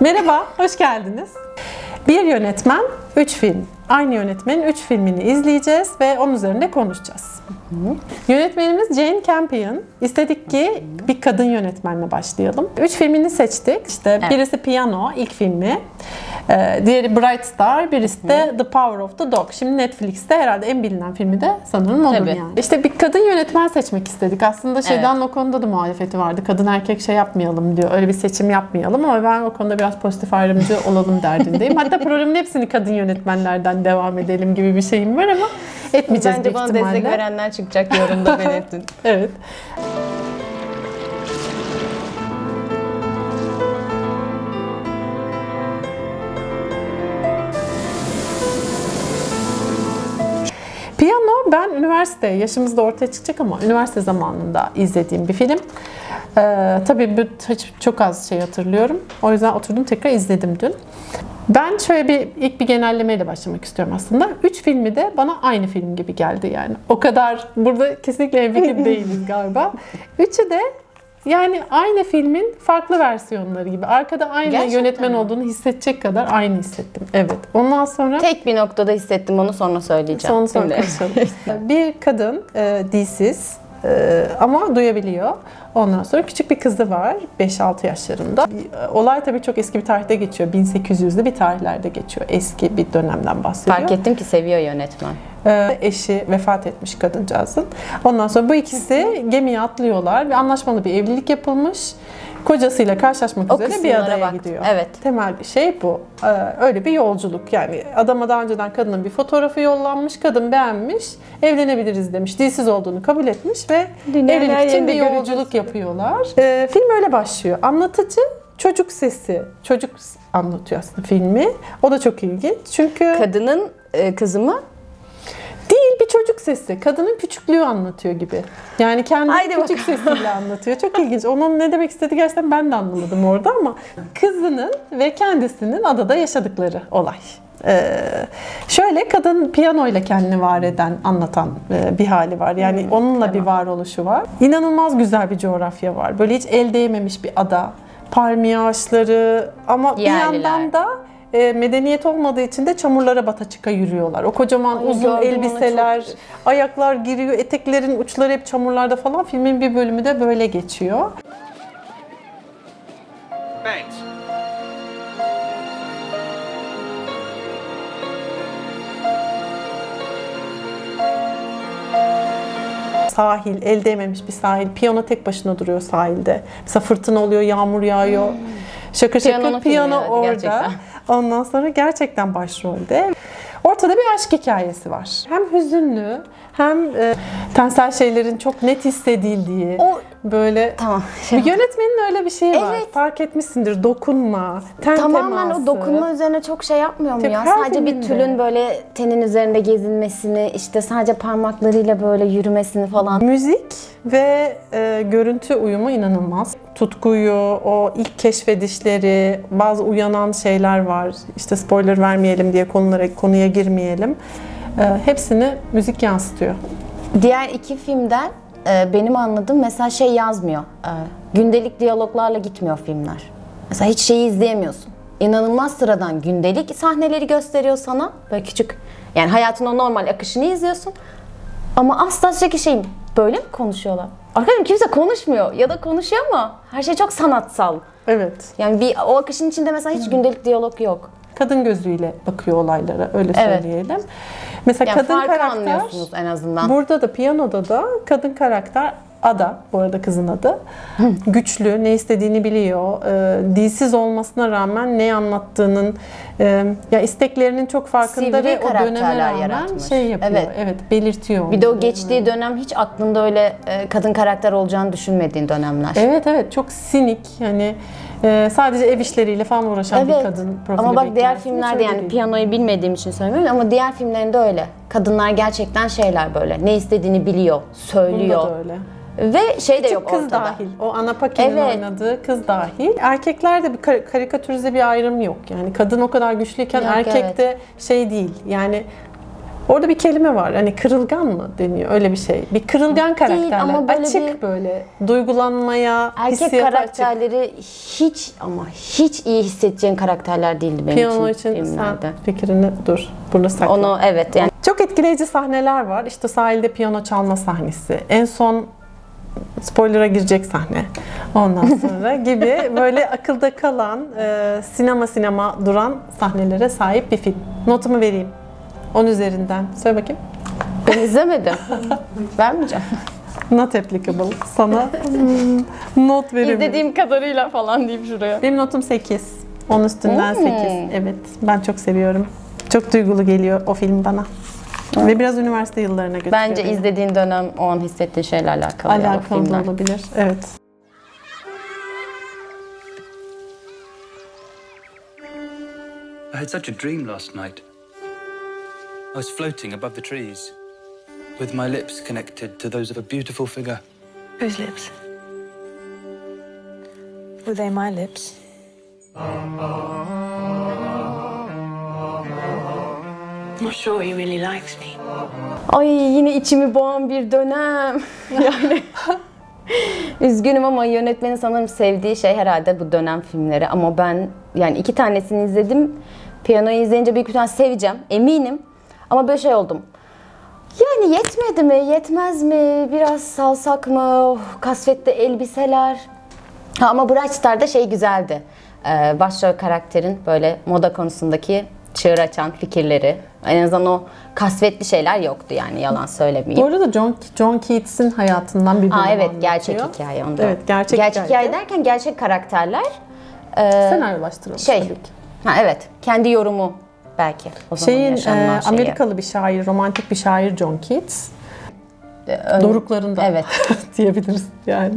Merhaba, hoş geldiniz. Bir yönetmen, üç film. Aynı yönetmenin üç filmini izleyeceğiz ve onun üzerinde konuşacağız. Yönetmenimiz Jane Campion. İstedik ki bir kadın yönetmenle başlayalım. Üç filmini seçtik. İşte Evet. birisi Piano, ilk filmi. Ee, diğeri Bright Star, birisi de The Power of the Dog. Şimdi Netflix'te herhalde en bilinen filmi de sanırım odur Tabii. yani. İşte bir kadın yönetmen seçmek istedik. Aslında şeyden o konuda da muhalefeti vardı. Kadın erkek şey yapmayalım diyor. Öyle bir seçim yapmayalım ama ben o konuda biraz pozitif ayrımcı olalım derdindeyim. Hatta programın hepsini kadın yönetmenlerden devam edelim gibi bir şeyim var ama etmeyeceğiz Bence büyük bana ihtimalle. destek verenler çıkacak yorumda belirtin. Evet. Piyano ben üniversite, yaşımız da ortaya çıkacak ama üniversite zamanında izlediğim bir film. Ee, tabii çok az şey hatırlıyorum. O yüzden oturdum tekrar izledim dün. Ben şöyle bir ilk bir genellemeyle başlamak istiyorum aslında. Üç filmi de bana aynı film gibi geldi yani. O kadar burada kesinlikle hemfikir değiliz galiba. Üçü de yani aynı filmin farklı versiyonları gibi. Arkada aynı Gerçekten yönetmen mi? olduğunu hissedecek kadar aynı hissettim. Evet. Ondan sonra Tek bir noktada hissettim onu sonra söyleyeceğim. Son Şimdi. konuşalım. bir kadın e, dilsiz e, ama duyabiliyor. Ondan sonra küçük bir kızı var 5-6 yaşlarında. E, Olay tabii çok eski bir tarihte geçiyor. 1800'lü bir tarihlerde geçiyor. Eski bir dönemden bahsediyor. Fark ettim ki seviyor yönetmen. Ee, eşi vefat etmiş kadıncağızın. Ondan sonra bu ikisi gemiye atlıyorlar ve anlaşmalı bir evlilik yapılmış. Kocasıyla karşılaşmak O üzere bir adaya baktım. gidiyor. Evet. Temel bir şey bu. Ee, öyle bir yolculuk yani. Adama daha önceden kadının bir fotoğrafı yollanmış. Kadın beğenmiş. Evlenebiliriz demiş. Dilsiz olduğunu kabul etmiş ve her evlilik için bir yolculuk yapıyorlar. Ee, film öyle başlıyor. Anlatıcı çocuk sesi. Çocuk anlatıyor aslında filmi. O da çok ilginç. Çünkü Kadının e, kızı mı? Bir çocuk sesi. Kadının küçüklüğü anlatıyor gibi. Yani kendi Haydi küçük sesiyle anlatıyor. Çok ilginç. Onun ne demek istediği gerçekten ben de anlamadım orada ama kızının ve kendisinin adada yaşadıkları olay. Ee, şöyle kadın piyanoyla kendini var eden, anlatan e, bir hali var. Yani Hmm, onunla bir varoluşu var. İnanılmaz güzel bir coğrafya var. Böyle hiç el değmemiş bir ada. Palmiye ağaçları ama bir Yerliler. yandan da e, medeniyet olmadığı için de çamurlara bata çıka yürüyorlar. O kocaman Ay, uzun elbiseler, çok- ayaklar giriyor, eteklerin uçları hep çamurlarda falan. Filmin bir bölümü de böyle geçiyor. Thanks. Sahil, el değmemiş bir sahil. Piyano tek başına duruyor sahilde. Mesela fırtına oluyor, yağmur yağıyor. Şakır şakır piyano filmi, orada. gerçekten. Ondan sonra gerçekten başrolde. Ortada bir aşk hikayesi var. Hem hüzünlü hem e, tensel şeylerin çok net hissedildiği. O böyle tamam. Bir yönetmenin öyle bir şeyi var. Evet. Fark etmişsindir. Dokunma, ten Tamamen teması. o dokunma üzerine çok şey yapmıyor mu Tabii ya? her Sadece bir filminde. tülün böyle tenin üzerinde gezinmesini, işte sadece parmaklarıyla böyle yürümesini falan. Müzik ve e, görüntü uyumu inanılmaz. Tutkuyu, o ilk keşfedişleri, bazı uyanan şeyler var. İşte spoiler vermeyelim diye konulara konuya girmeyelim. E, hepsini müzik yansıtıyor. Diğer iki filmden e, benim anladığım mesela şey yazmıyor. E, gündelik diyaloglarla gitmiyor filmler. Mesela hiç şeyi izleyemiyorsun. İnanılmaz sıradan gündelik sahneleri gösteriyor sana. Böyle küçük yani hayatın o normal akışını izliyorsun. Ama asla sürekli şey böyle mi konuşuyorlar? Arkadaşım kimse konuşmuyor ya da konuşuyor ama her şey çok sanatsal. Evet. Yani bir o akışın içinde mesela hiç gündelik diyalog yok. Kadın gözüyle bakıyor olaylara öyle Evet. söyleyelim. Mesela Yani kadın karakter anlıyorsunuz en azından. Burada da piyanoda da kadın karakter Ada, bu arada kızın adı. Güçlü, ne istediğini biliyor. E, dilsiz olmasına rağmen ne anlattığının, e, ya isteklerinin çok farkında Sivri ve o döneme rağmen yaratmış. şey yapıyor. Evet. Evet, belirtiyor. Bir de o geçtiği dönem hiç aklında öyle e, kadın karakter olacağını düşünmediğin dönemler. Evet evet çok sinik hani e, sadece ev işleriyle falan uğraşan bir kadın profili Ama bak diğer. Hiç filmlerde öyle yani değil. piyanoyu bilmediğim için söylemiyorum ama diğer filmlerinde öyle. Kadınlar gerçekten şeyler böyle. Ne istediğini biliyor, söylüyor. Bunda da öyle. Ve şey de Küçük yok kız ortada. dahil. O Ana Paquin'in Evet. oynadığı kız dahil. Erkeklerde bir kar- karikatürize bir ayrım yok. Yani kadın o kadar güçlüyken Yok, erkek de şey değil. Yani Orada bir kelime var. Hani kırılgan mı deniyor? Öyle bir şey. Bir kırılgan karakterler. ama böyle Açık bir- böyle duygulanmaya, Erkek hissiyata açık. karakterleri hiç ama hiç iyi hissedeceğin karakterler değildi benim Piyano için, için filmlerde. sen fikrini dur. Bunu sakla. Onu evet yani Çok etkileyici sahneler var. İşte sahilde piyano çalma sahnesi. En son spoiler'a girecek sahne. Ondan sonra gibi böyle akılda kalan, e, sinema sinema duran sahnelere sahip bir film. Notumu vereyim. 10 üzerinden. Söyle bakayım. ben izlemedim. Vermeyeceğim. Not applicable. Sana hmm, not verebilirim. İzlediğim kadarıyla falan deyip şuraya. Benim notum 8. 10 üstünden Hmm. 8. Evet. Ben çok seviyorum. Çok duygulu geliyor o film bana. Ve biraz üniversite yıllarına götürüyor. Bence beni. izlediğin dönem o an hissettiğin şeyle alakalı, ya o Alakalı filmler. olabilir. Evet. I had such a dream last night. I was floating above the trees, with my lips connected to those of a beautiful figure. Whose lips? Were they my lips? Not sure he really likes me. Ay yine içimi boğan bir dönem. Yani üzgünüm ama yönetmenin sanırım sevdiği şey herhalde bu dönem filmleri. Ama ben yani iki tanesini izledim. Piyanoyu izleyince büyük ihtimalle seveceğim. Eminim. Ama böyle şey oldum. Yani yetmedi mi? Yetmez mi? Biraz salsak mı? Oh, kasvetli elbiseler. Ha, ama Bright Star'da şey güzeldi. Ee, başrol karakterin böyle moda konusundaki çığır açan fikirleri. En azından o kasvetli şeyler yoktu yani yalan söylemeyeyim. Bu arada John, John Keats'in hayatından bir bölüm Aa evet anlatıyor. gerçek hikaye onda. Evet gerçek, gerçek hikaye. hikaye derken gerçek karakterler. Senaryolaştırılmış Şey. tabii ki. Ha evet. Kendi yorumu belki. O zaman Şeyin e, şeyi. Amerikalı bir şair, romantik bir şair John Keats. Doruklarında Evet. diyebiliriz yani.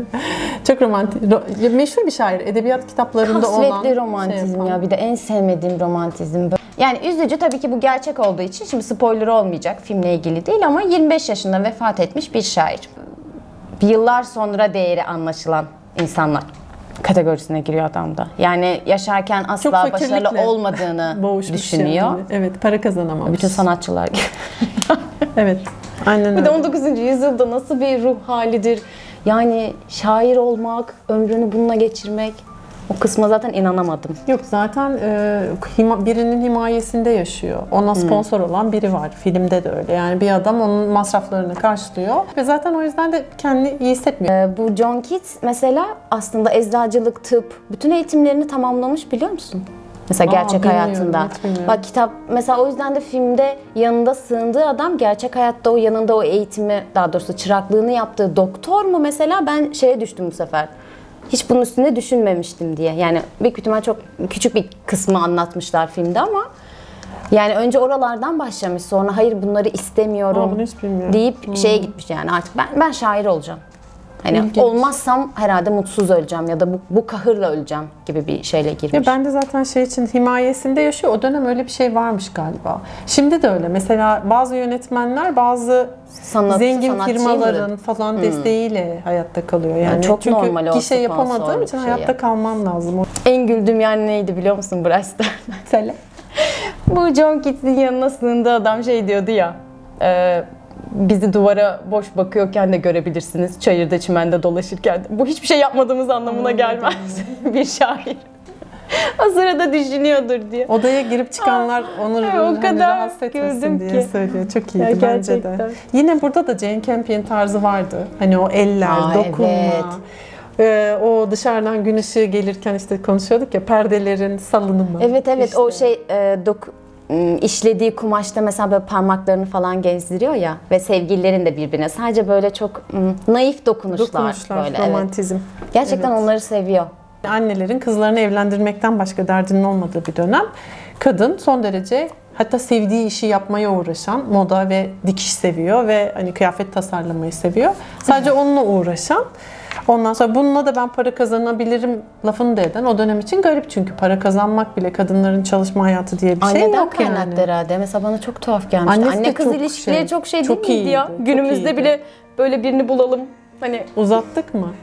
Çok romantik, ro- meşhur bir şair. Edebiyat kitaplarında olan. Kasvetli romantizm şey ya bir de en sevmediğim romantizm. Yani üzücü tabii ki bu gerçek olduğu için şimdi spoiler olmayacak filmle ilgili değil ama 25 yaşında vefat etmiş bir şair. Yıllar sonra değeri anlaşılan insanlar kategorisine giriyor adam da. Yani yaşarken asla başarılı olmadığını düşünüyor. yani. Evet para kazanamamış. Bütün sanatçılar gibi. Evet. Aynen Bir de öyle. 19. yüzyılda nasıl bir ruh halidir? Yani şair olmak, ömrünü bununla geçirmek. O kısma zaten inanamadım. Yok zaten e, hima- birinin himayesinde yaşıyor. Ona sponsor olan biri var. Filmde de öyle. Yani bir adam onun masraflarını karşılıyor. Ve zaten o yüzden de kendini iyi hissetmiyor. Ee, Bu John Keats mesela aslında eczacılık, tıp, bütün eğitimlerini tamamlamış biliyor musun? Mesela Aa, gerçek bilmiyorum, hayatında. hiç bilmiyorum. Bak kitap mesela o yüzden de filmde yanında sığındığı adam gerçek hayatta o yanında o eğitimi daha doğrusu çıraklığını yaptığı doktor mu mesela ben şeye düştüm bu sefer. Hiç bunun üstünde düşünmemiştim diye. Yani büyük ihtimal çok küçük bir kısmı anlatmışlar filmde ama yani önce oralardan başlamış sonra hayır bunları istemiyorum Aa, bunu hiç bilmiyorum. deyip şeye gitmiş yani artık ben ben şair olacağım. Hani İlginç. olmazsam herhalde mutsuz öleceğim ya da bu, bu kahırla öleceğim gibi bir şeyle girmiş. Ya ben de zaten şey için himayesinde yaşıyor. O dönem öyle bir şey varmış galiba. Şimdi de öyle. Mesela bazı yönetmenler bazı Sanat- zengin firmaların mı? falan desteğiyle hayatta kalıyor. Yani çok çünkü normal o gişe yapamadığım için şeyi. hayatta kalmam lazım. En güldüğüm yer neydi biliyor musun Bryce'da? Söyle. bu John Keats'in yanına sığındığı adam şey diyordu ya. e, bizi duvara boş bakıyorken de görebilirsiniz. Çayırda çimende dolaşırken. Bu hiçbir şey yapmadığımız anlamına gelmez. bir şair. o sırada düşünüyordur diye. Odaya girip çıkanlar onu Ay, o hani kadar rahatsız etmesin güldüm diye ki. söylüyor. Çok iyiydi Ya bence de. Yine burada da Jane Campion tarzı vardı. Hani o eller, Aa, dokunma. evet. Ee, o dışarıdan gün ışığı gelirken işte konuşuyorduk ya perdelerin salınımı. Evet evet o İşte. şey e, dok işlediği kumaşta mesela böyle parmaklarını falan gezdiriyor ya ve sevgililerin de birbirine sadece böyle çok m, naif dokunuşlar, dokunuşlar, böyle evet. romantizm. Gerçekten Evet. onları seviyor. Annelerin kızlarını evlendirmekten başka derdinin olmadığı bir dönem. Kadın son derece hatta sevdiği işi yapmaya uğraşan, moda ve dikiş seviyor ve hani kıyafet tasarlamayı seviyor. Sadece onunla uğraşan. Ondan sonra bununla da ben para kazanabilirim lafını da eden o dönem için garip çünkü para kazanmak bile kadınların çalışma hayatı diye bir şey Anneden yok yani. kaynaklı herhalde. Mesela bana çok tuhaf gelmişti. Annesi de Anne kız çok ilişkileri şey, çok şey çok değil miydi ya? iyiydi, çok Günümüzde iyiydi. bile böyle birini bulalım. Hani Uzattık mı?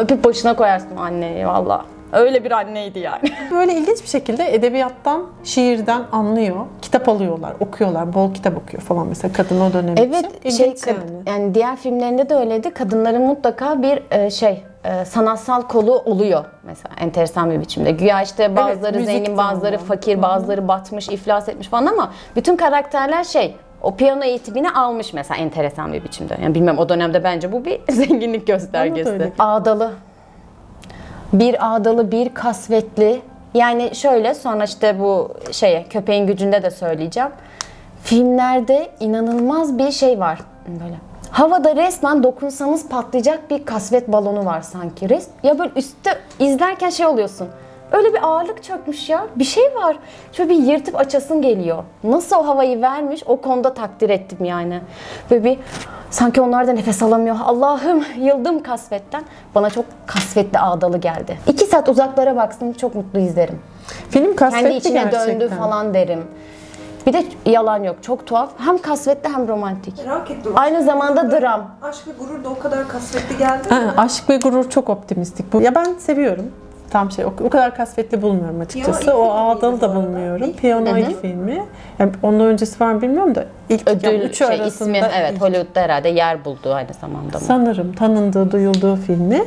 öpüp başına koyarsın anneyi valla. Öyle bir anneydi yani. Böyle ilginç bir şekilde edebiyattan, şiirden anlıyor. Kitap alıyorlar, okuyorlar. Bol kitap okuyor falan mesela kadın o dönem Evet için. şey İlginç kad- yani. diğer filmlerinde de öyleydi. Kadınların mutlaka bir e, şey e, sanatsal kolu oluyor mesela enteresan bir biçimde. Güya işte bazıları müzik zengin, bazıları oluyor. fakir, bazıları batmış, iflas etmiş falan ama bütün karakterler şey o piyano eğitimini almış mesela enteresan bir biçimde. Yani bilmem o dönemde bence bu bir zenginlik göstergesi. öyle. Ağdalı. Bir ağdalı, bir kasvetli. Yani şöyle sonra işte bu şeye köpeğin gücünde de söyleyeceğim. Filmlerde inanılmaz bir şey var böyle. Havada resmen dokunsanız patlayacak bir kasvet balonu var sanki. Res ya böyle üstte izlerken şey oluyorsun. Öyle bir ağırlık çökmüş ya. Bir şey var. Şöyle bir yırtıp açasın geliyor. Nasıl o havayı vermiş o konuda takdir ettim yani. Böyle bir sanki onlar da nefes alamıyor. Allah'ım yıldım kasvetten. Bana çok kasvetli ağdalı geldi. İki saat uzaklara baksın çok mutlu izlerim. Film kasvetli Kendi içine gerçekten. döndü falan derim. Bir de yalan yok. Çok tuhaf. Hem kasvetli hem romantik. Merak ettim. Aynı zamanda dram. Aşk ve gurur da o kadar kasvetli geldi mi? Ha, aşk ve gurur çok optimistik. Bu. Ya ben seviyorum. Tam şey o, o kadar kasvetli bulmuyorum açıkçası. İlk O ağdalı da bulmuyorum. Piyano ilk filmi. Yani ondan öncesi var mı bilmiyorum da ilk yani Ödül üçü şey arasında ismi evet ilk. Hollywood'da herhalde yer buldu aynı zamanda. mı? sanırım tanındığı, duyulduğu filmi.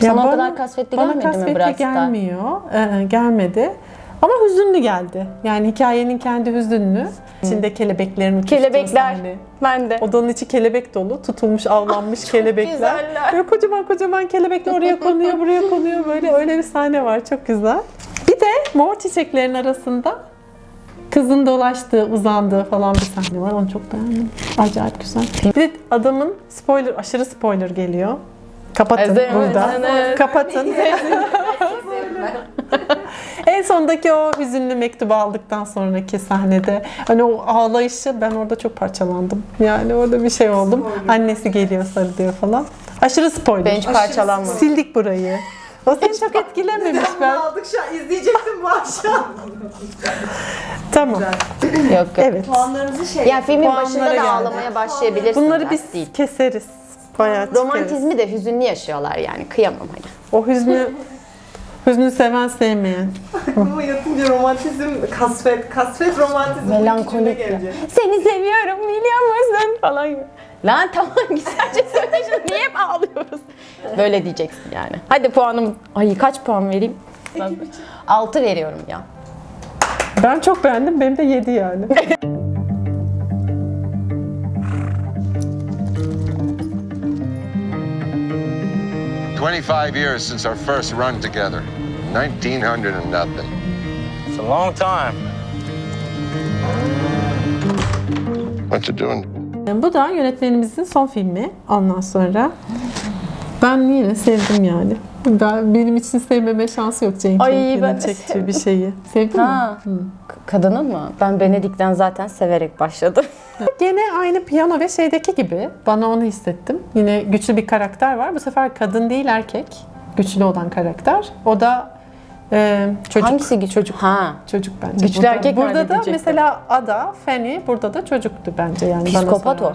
Sana o kadar kasvetli bana gelmedi mi kasvetli Brass Star? gelmiyor. Ee, gelmedi. Ama hüzünlü geldi. Yani hikayenin kendi hüzünlü. İçinde kelebeklerin uçuştuğu Kelebekler. sahne. Ben de. Odanın içi kelebek dolu. Tutulmuş, avlanmış kelebekler. güzeller. Böyle kocaman kocaman kelebekler oraya konuyor, buraya konuyor. Böyle öyle bir sahne var. Çok güzel. Bir de mor çiçeklerin arasında kızın dolaştığı, uzandığı falan bir sahne var. Onu çok beğendim. Acayip güzel. Bir de adamın spoiler, aşırı spoiler geliyor. Kapatın Evet, burada. evet. Kapatın. sondaki o hüzünlü mektubu aldıktan sonraki sahnede hani o ağlayışı ben orada çok parçalandım. Yani orada bir şey oldum. Annesi geliyor sarılıyor falan. Aşırı spoiler. Ben hiç parçalanmadım. Sildik burayı. O seni çok etkilememiş ben. Aldık şu an izleyecektim bu akşam. Tamam. Yok yok. Evet. Puanlarımızı şey Ya filmin Puanlara başında da geldi. ağlamaya başlayabilirsin. Bunları biz değil. keseriz. Bayağı çıkarız. Romantizmi de hüzünlü yaşıyorlar yani. Kıyamam hani. O hüznü hüznü seven sevmeyen. aklıma yatınca romantizm, kasvet, kasvet romantizm. Melankolik ya. gelecek. Seni seviyorum biliyor musun falan gibi. Lan tamam güzelce söyle şunu. Niye hep ağlıyoruz? Böyle diyeceksin yani. Hadi puanım. Ay kaç puan vereyim? 6 veriyorum ya. Ben çok beğendim. Benim de 7 yani. Twenty-five years since our first run together. Nineteen hundred and nothing. It's a long time. What you doing? Bu da yönetmenimizin son filmi ondan sonra. Ben yine sevdim yani. Ben, benim için sevmeme şansı yok Jane Ay, de çektiği bir şeyi. Sevdin Ha. mi? Kadının mı? Ben Benedik'ten zaten severek başladım. Gene aynı piyano ve şeydeki gibi bana onu hissettim. Yine güçlü bir karakter var. Bu sefer kadın değil erkek. Güçlü olan karakter. O da e, çocuk. Hangisi güç? Çocuk. Ha. Çocuk bence. Güçlü burada. erkek Burada da mesela Ada, Fanny burada da çocuktu bence yani. Psikopat o.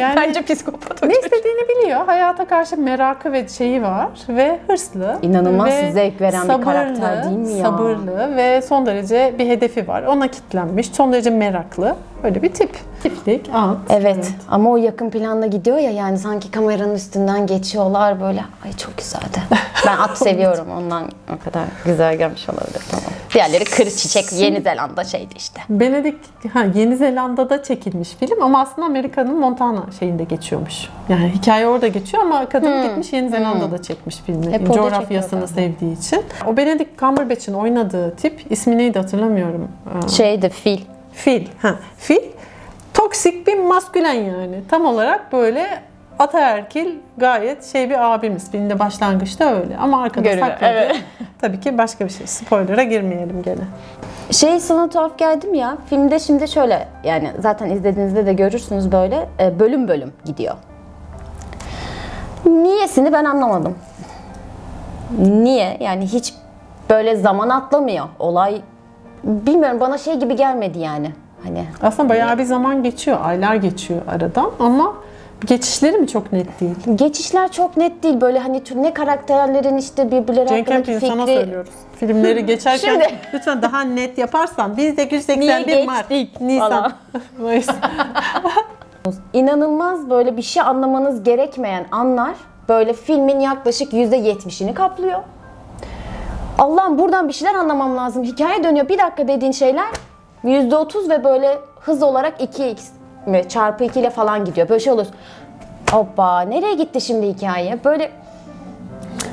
Yani Bence psikopat o ne çocuk. istediğini biliyor. Hayata karşı merakı ve şeyi var ve hırslı. İnanılmaz ve zevk veren bir karakter değil mi ya? Sabırlı ve son derece bir hedefi var. Ona kitlenmiş. Son derece meraklı. Öyle bir tip. Tiplik, at. Evet ama o yakın planda gidiyor ya yani sanki kameranın üstünden geçiyorlar böyle. Ay çok güzeldi. Ben at seviyorum ondan o kadar güzel gelmiş olabilir tamam. Diğerleri kır çiçek Yeni Zelanda şeydi işte. Venedik, ha, Yeni Zelanda'da çekilmiş film ama aslında Amerika'nın Montana şeyinde geçiyormuş. Yani hikaye orada geçiyor ama kadın gitmiş Yeni Zelanda'da çekmiş filmi. Hep orada Coğrafyasını çekiyorlar. sevdiği için. O Benedict Cumberbatch'in oynadığı tip ismi neydi hatırlamıyorum. Ee, Şeydi fil. Fil. Ha, fil. Toksik bir maskülen yani. Tam olarak böyle ataerkil gayet şey bir abimiz. Filmde başlangıçta öyle. Ama arkada sakladı. evet. Tabii ki başka bir şey. Spoiler'a girmeyelim gene. Şey sana tuhaf geldim ya. Filmde şimdi şöyle yani zaten izlediğinizde de görürsünüz böyle e, bölüm bölüm gidiyor. Niyesini ben anlamadım. Niye? Yani hiç böyle zaman atlamıyor. Olay bilmiyorum bana şey gibi gelmedi yani. Hani Aslında bayağı bir zaman geçiyor. Aylar geçiyor aradan ama Geçişleri mi çok net değil? Geçişler çok net değil. Böyle hani ne karakterlerin işte birbirleri Cenk hakkındaki sana fikri... söylüyoruz. Filmleri geçerken Şimdi- lütfen daha net yaparsan. 1881 Niye Mart, geçtik Nisan. Mayıs. İnanılmaz böyle bir şey anlamanız gerekmeyen anlar böyle filmin yaklaşık %70'ini kaplıyor. Allah'ım buradan bir şeyler anlamam lazım. Hikaye dönüyor. Bir dakika dediğin şeyler %30 ve böyle hız olarak 2x mi çarpı 2 ile falan gidiyor. Böyle şey oluyor. Hoppa nereye gitti şimdi hikaye? Böyle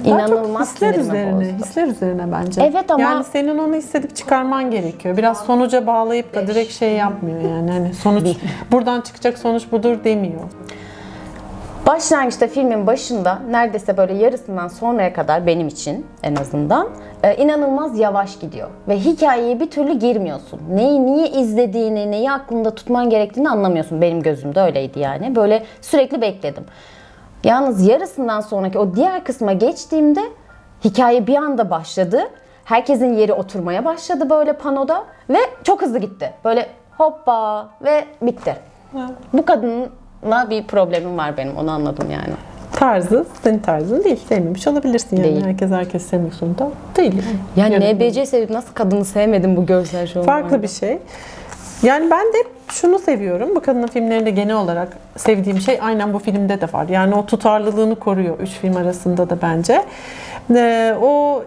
Daha çok inanılmaz hisler üzerine, bozdu. hisler üzerine bence. Evet ama- yani senin onu hissedip çıkarman gerekiyor. Biraz sonuca bağlayıp da direkt şey yapmıyor yani. Hani sonuç buradan çıkacak sonuç budur demiyor. Başlangıçta filmin başında neredeyse böyle yarısından sonraya kadar benim için en azından e, inanılmaz yavaş gidiyor. Ve hikayeye bir türlü girmiyorsun. Neyi niye izlediğini, neyi aklında tutman gerektiğini anlamıyorsun. Benim gözümde öyleydi yani. Böyle sürekli bekledim. Yalnız yarısından sonraki o diğer kısma geçtiğimde hikaye bir anda başladı. Herkesin yeri oturmaya başladı böyle panoda ve çok hızlı gitti. Böyle hoppa ve bitti. Bu kadınla bir problemim var benim onu anladım yani. Tarzı senin tarzın değil. Sevmemiş olabilirsin yani. Değil. Herkes herkes sevmek zorunda değil yani. Yani NBC sevip nasıl kadını sevmedim bu görsel şovu. Farklı bir şey. Yani ben de şunu seviyorum. Bu kadının filmlerinde genel olarak sevdiğim şey aynen bu filmde de var. Yani o tutarlılığını koruyor üç film arasında da bence. Ee, o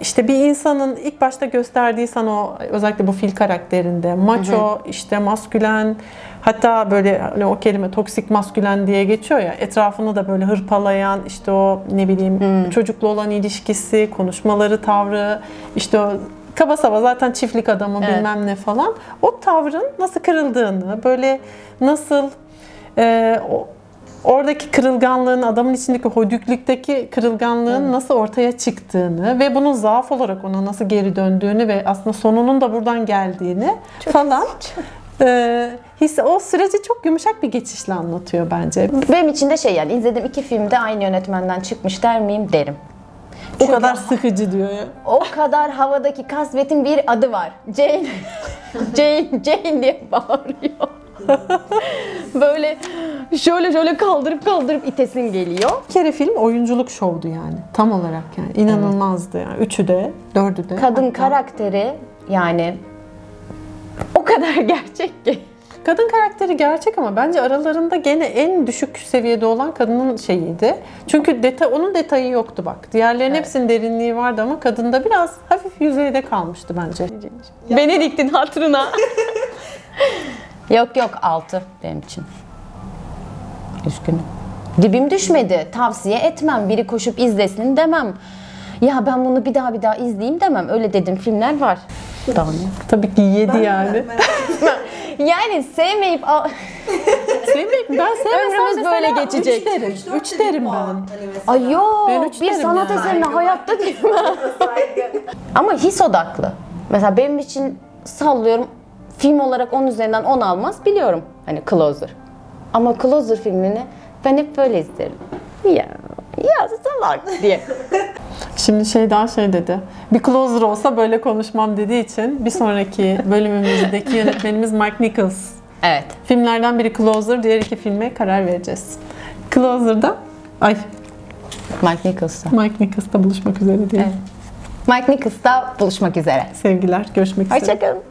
işte bir insanın ilk başta gösterdiği sana o özellikle bu fil karakterinde maço, işte maskülen hatta böyle hani o kelime toksik maskülen diye geçiyor ya etrafını da böyle hırpalayan işte o ne bileyim çocukla olan ilişkisi, konuşmaları, tavrı işte o kaba saba zaten çiftlik adamı Evet. bilmem ne falan. O tavrın nasıl kırıldığını böyle nasıl e, o, oradaki kırılganlığın, adamın içindeki hodüklükteki kırılganlığın nasıl ortaya çıktığını ve bunun zaaf olarak ona nasıl geri döndüğünü ve aslında sonunun da buradan geldiğini falan e, his, o süreci çok yumuşak bir geçişle anlatıyor bence. Benim için de şey yani izlediğim iki filmde aynı yönetmenden çıkmış der miyim derim. O kadar sıkıcı diyor ya. O kadar havadaki kasvetin bir adı var. Jane. Jane, Jane diye bağırıyor. Böyle şöyle şöyle kaldırıp kaldırıp itesin geliyor. Bir kere film oyunculuk şovdu yani. Tam olarak yani. inanılmazdı yani. Üçü de, dördü de. Kadın Hatta- karakteri yani o kadar gerçek ki. Kadın karakteri gerçek ama bence aralarında gene en düşük seviyede olan kadının şeyiydi. Çünkü detay, onun detayı yoktu bak. Diğerlerinin hepsinin derinliği vardı ama kadında biraz hafif yüzeyde kalmıştı bence. Benediktin hatırına. yok yok altı benim için. Üzgünüm. Dibim düşmedi. Tavsiye etmem. Biri koşup izlesin demem. Ya ben bunu bir daha bir daha izleyeyim demem. Öyle dedim filmler var. Ne? Tabii ki yedi yani. Yani sevmeyip al- Sevmek, ben sevmesem Ömrümüz mesela böyle geçecek. Üç derim. Üç derim ben. Ay yok. Ben üç bir derim sanat yani. eserine hayatta değilim. Ama his odaklı. Mesela benim için sallıyorum film olarak 10 üzerinden 10 almaz biliyorum. Hani Closer. Ama Closer filmini ben hep böyle izlerim. Ya, ya salak diye. Şimdi şey daha şey dedi. Bir closer olsa böyle konuşmam dediği için bir sonraki bölümümüzdeki yönetmenimiz Mike Nichols. Evet. Filmlerden biri Closer, diğer iki filme karar vereceğiz. Closer'da, ay Mike Nichols'ta. Mike Nichols'ta buluşmak üzere diye. Evet. Mike Nichols'ta buluşmak üzere. Sevgiler, görüşmek üzere. Hoşçakalın.